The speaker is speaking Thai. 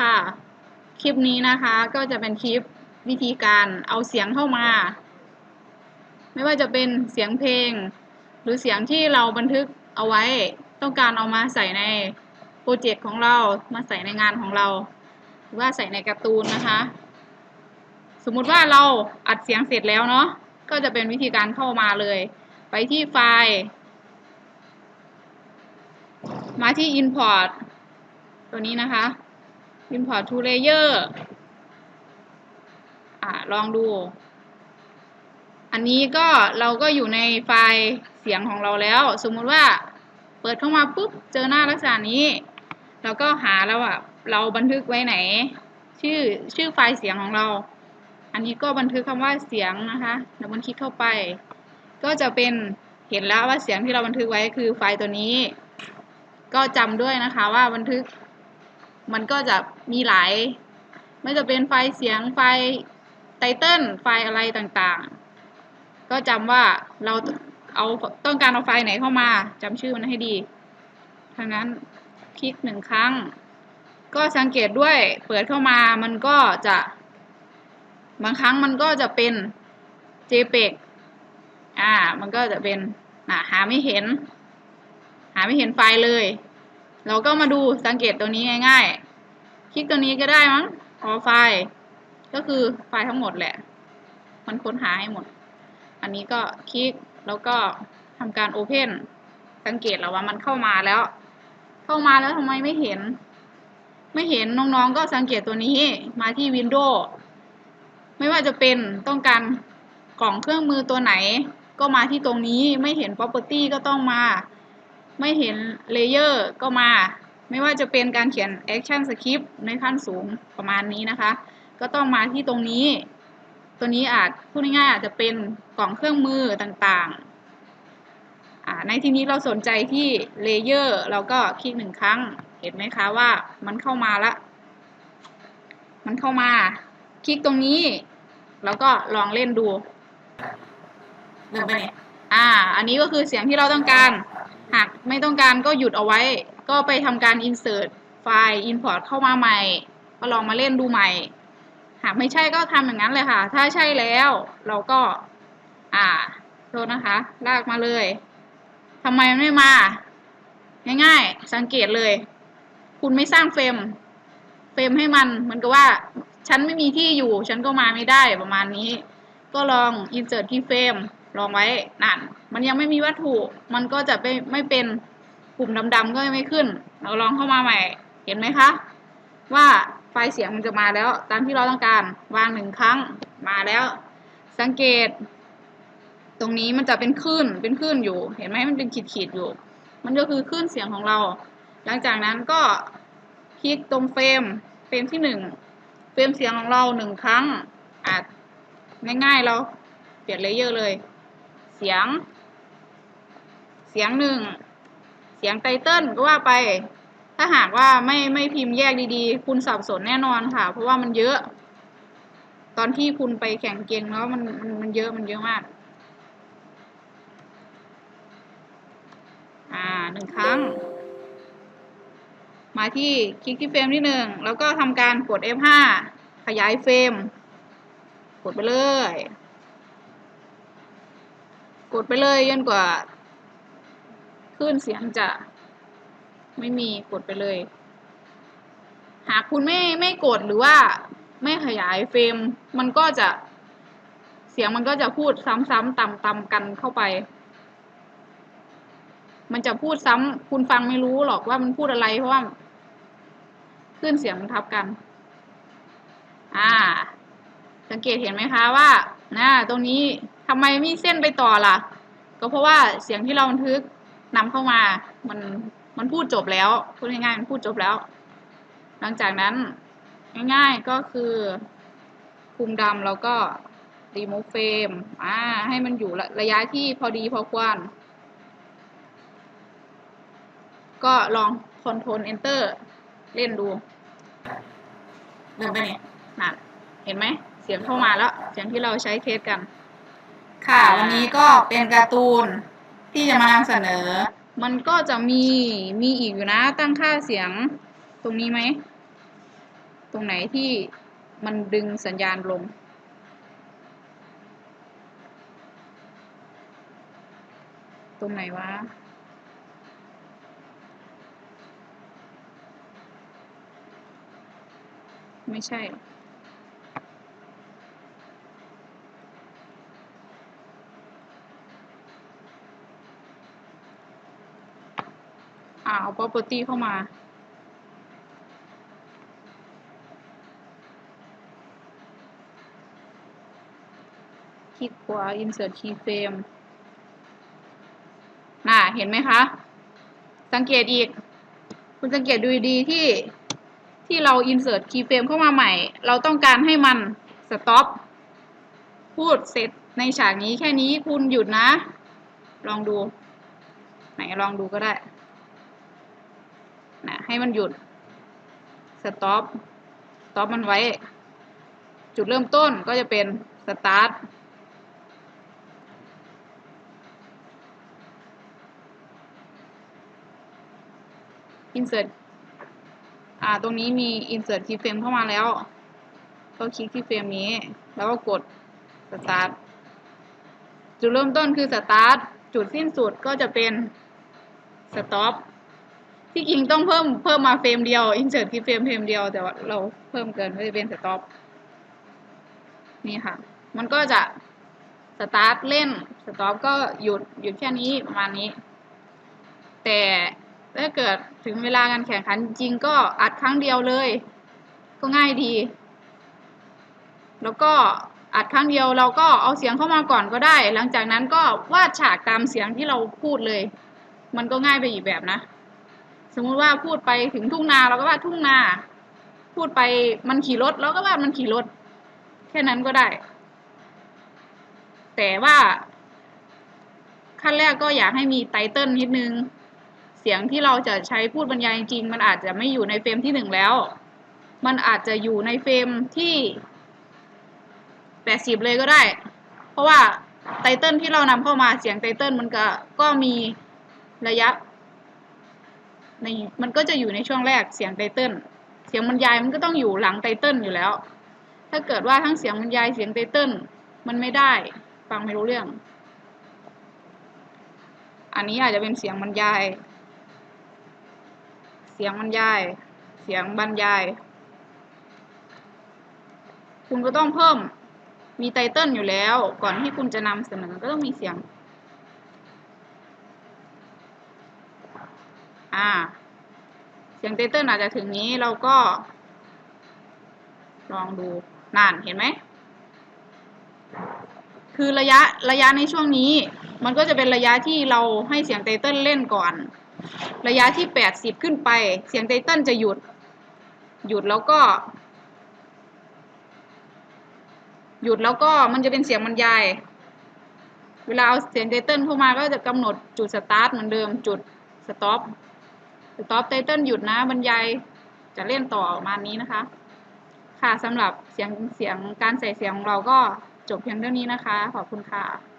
ค่ะ คลิปนี้นะคะก็จะเป็นคลิปวิธีการเอาเสียงเข้ามา ไม่ว่าจะเป็นเสียงเพลง หรือเสียงที่เราบันทึกเอาไว้ต้องการเอามาใส่ในโปรเจกต์ของเรามาใส่ในงานของเรา หรือว่าใส่ในการ์ตูนนะคะ สมมุติว่าเราอัดเสียงเสร็จแล้วเนาะก็จะเป็นวิธีการเข้ามาเลย ไปที่ไฟล์ มาที่ Import ตัวนี้นะคะ Import to Layer อ่าลองดู อันนี้ก็เราก็อยู่ในไฟล์เสียงของเราแล้ว สมมุติว่าเปิดเข้ามาปุ๊บ เจอหน้าลักษณะนี้ เราก็หาแล้วอะ เราบันทึกไว้ไหน ชื่อชื่อไฟล์เสียงของเรา อันนี้ก็บันทึกคำว่าเสียงนะคะเราบันคลิกเข้าไป ก็จะเป็นเห็นแล้วว่าเสียงที่เราบันทึกไว้คือไฟล์ตัวนี้ ก็จำด้วยนะคะว่าบันทึก มันก็จะมีหลาย ไม่จะเป็นไฟล์เสียงไฟล์ไตเติลไฟล์อะไรต่างๆ ก็จำว่าเราเอาต้องการเอาไฟล์ไหนเข้ามาจำชื่อมันให้ดีทางนั้นคลิกหนึ่งครั้ง ก็สังเกตด้วยเปิดเข้ามามันก็จะ บางครั้งมันก็จะเป็น JPEG อ่า มันก็จะเป็นหาไม่เห็น หาไม่เห็นไฟล์เลย เราก็มาดูสังเกตตัวนี้ง่ายๆ คลิกตัวนี้ก็ได้มั้งออไฟล์ ก็คือไฟล์ทั้งหมดแหละ มันค้นหาให้หมด อันนี้ก็คลิกแล้วก็ทำการ Open สังเกตแล้วว่ามันเข้ามาแล้ว เข้ามาแล้วทำไมไม่เห็น ไม่เห็นน้องๆก็สังเกตตัวนี้มาที่ Windows ไม่ว่าจะเป็นต้องการกล่องเครื่องมือตัวไหน ก็มาที่ตรงนี้ไม่เห็น property ก็ต้องมา ไม่เห็น layer ก็มา ไม่ว่าจะเป็นการเขียน action script ในขั้นสูงประมาณนี้นะคะ ก็ต้องมาที่ตรงนี้ ตัวนี้อาจพูดง่ายๆอาจจะเป็นกล่องเครื่องมือต่างๆ ในที่นี้เราสนใจที่ layer เราก็คลิกหนึ่งครั้ง เห็นไหมคะว่ามันเข้ามาละ มันเข้ามา คลิกตรงนี้ แล้วก็ลองเล่นดูเดินไปเนี่ยอ่า อันนี้ก็คือเสียงที่เราต้องการ หากไม่ต้องการก็หยุดเอาไว้ ก็ไปทำการ insert ไฟล์ import เข้ามาใหม่ ก็ลองมาเล่นดูใหม่ หากไม่ใช่ก็ทำอย่างนั้นเลยค่ะ ถ้าใช่แล้วเราก็ อ่าโทษนะคะ ลากมาเลยทำไมมันไม่มา ง่ายๆ สังเกตเลย คุณไม่สร้างเฟรม เฟรมให้มันเหมือนกับว่า ฉันไม่มีที่อยู่ ฉันก็มาไม่ได้ประมาณนี้ ก็ลอง insert ที่เฟรม ลองไว้นั่นมันยังไม่มีวัตถุ มันก็จะไม่ไม่เป็นปุ่มดำๆก็ไม่ขึ้น เราลองเข้ามาใหม่ เห็นไหมคะ ว่าไฟล์เสียงมันจะมาแล้ว ตามที่เราต้องการวางหนึ่งครั้งมาแล้ว สังเกต ตรงนี้มันจะเป็นคลื่นเป็นคลื่นอยู่ เห็นไหมมันเป็นขีดๆอยู่ มันก็คือคลื่นเสียงของเรา หลังจากนั้นก็คลิกตรงเฟรมเฟรมที่หนึ่งเฟรมเสียงของเราหนึ่งครั้งอาจง่ายๆเราเปลี่ยนเลเยอร์เลย เสียง เสียงหนึ่ง เสียงไตเติ้ลก็ว่าไป ถ้าหากว่าไม่ไม่พิมพ์แยกดีๆ คุณสับสนแน่นอนค่ะ เพราะว่ามันเยอะ ตอนที่คุณไปแข่งเกงแล้วมันมันมันเยอะมันเยอะมาก อ่าหนึ่งครั้ง มาที่คลิกที่เฟรมที่หนึ่งแล้วก็ทำการกด F5 ขยายเฟรม กดไปเลย กดไปเลยจนกว่าคลื่นเสียงจะไม่มีกดไปเลย หากคุณไม่ไม่กดหรือว่าไม่ขยายเฟรมมันก็จะเสียงมันก็จะพูดซ้ำๆต่ำๆกันเข้าไป มันจะพูดซ้ำคุณฟังไม่รู้หรอกว่ามันพูดอะไรเพราะว่าคลื่นเสียงมันทับกัน อ่า สังเกตเห็นไหมคะว่าหนะตรงนี้ ทำไมมีเส้นไปต่อล่ะ ก็เพราะว่าเสียงที่เราบันทึกนำเข้ามา มัน มันพูดจบแล้ว พูดง่ายๆ มันพูดจบแล้ว หลังจากนั้นง่ายๆ ก็คือคุมดำแล้วก็ remove frame อ่า ให้มันอยู่ระยะที่พอดีพอควร ก็ลอง control enter เล่นดูเดินไปเนี่ยนั่นเห็นไหม เสียงเข้ามาแล้ว เสียงที่เราใช้เทสกัน ค่ะวันนี้ก็เป็นการ์ตูนที่จะมานำเสนอ มันก็จะมีมีอีกอยู่นะตั้งค่าเสียงตรงนี้ไหม ตรงไหนที่มันดึงสัญญาณลง ตรงไหนวะไม่ใช่ เอา property เข้ามา คลิกขวา insert keyframe น่ะ เห็นไหมคะ สังเกตอีก คุณสังเกตดูดีที่ที่เรา insert keyframe เข้ามาใหม่ เราต้องการให้มัน stop พูดเสร็จในฉากนี้แค่นี้คุณหยุดนะ ลองดู ไหนลองดูก็ได้ นะให้มันหยุด stop stop มันไว้ จุดเริ่มต้นก็จะเป็น start insert อ่าตรงนี้มี insert keyframe เข้ามาแล้ว ก็คลิกที่เฟรมนี้ แล้วก็กด start จุดเริ่มต้นคือ start จุดสิ้นสุดก็จะเป็น stop ที่จริงต้องเพิ่มเพิ่มมาเฟรมเดียว insert ที่เฟรมเฟรมเดียว แต่ว่าเราเพิ่มเกินก็จะเป็น stop นี่ค่ะ มันก็จะ start เล่น stop ก็หยุดหยุดแค่นี้ประมาณนี้ แต่ถ้าเกิดถึงเวลาการแข่งขันจริงก็อัดครั้งเดียวเลย ก็ง่ายดี แล้วก็อัดครั้งเดียวเราก็เอาเสียงเข้ามาก่อนก็ได้ หลังจากนั้นก็วาดฉากตามเสียงที่เราพูดเลย มันก็ง่ายไปอีกแบบนะ สมมุติว่าพูดไปถึงทุ่งนาเราก็ว่าทุ่งนา พูดไปมันขี่รถเราก็ว่ามันขี่รถ แค่นั้นก็ได้ แต่ว่า ขั้นแรกก็อยากให้มีไตเติลนิดนึง เสียงที่เราจะใช้พูดบรรยายจริงๆมันอาจจะไม่อยู่ในเฟรมที่หนึ่งแล้ว มันอาจจะอยู่ในเฟรมที่แปดสิบเลยก็ได้ เพราะว่าไตเติลที่เรานำเข้ามาเสียงไตเติลมันก็ก็มีระยะ ในมันก็จะอยู่ในช่วงแรกเสียงไตเติ้ลเสียงบรรยายมันก็ต้องอยู่หลังไตเติ้ลอยู่แล้ว ถ้าเกิดว่าทั้งเสียงบรรยายเสียงไตเติ้ลมันไม่ได้ฟังไม่รู้เรื่อง อันนี้อาจจะเป็นเสียงบรรยาย เสียงบรรยาย เสียงบรรยาย คุณก็ต้องเพิ่มมีไตเติ้ลอยู่แล้ว ก่อนที่คุณจะนำเสนอก็ต้องมีเสียง อ่า เสียงไตเติ้ลอาจจะถึงนี้เราก็ ลองดูนานเห็นไหม คือระยะระยะในช่วงนี้ มันก็จะเป็นระยะที่เราให้เสียงไตเติ้ลเล่นก่อน ระยะที่แปดสิบขึ้นไป เสียงไตเติ้ลจะหยุด หยุดแล้วก็ หยุดแล้วก็มันจะเป็นเสียงบรรยายเวลาเอาเสียงไตเติ้ลเข้ามาก็จะกำหนดจุดสตาร์ทเหมือนเดิมจุดสต็อป สต็อปไตเติลหยุดนะบรรยายจะเล่นต่อประมาณนี้นะคะ ค่ะสำหรับเสียงเสียงการใส่เสียงของเราก็จบเพียงเท่านี้นะคะ ขอบคุณค่ะ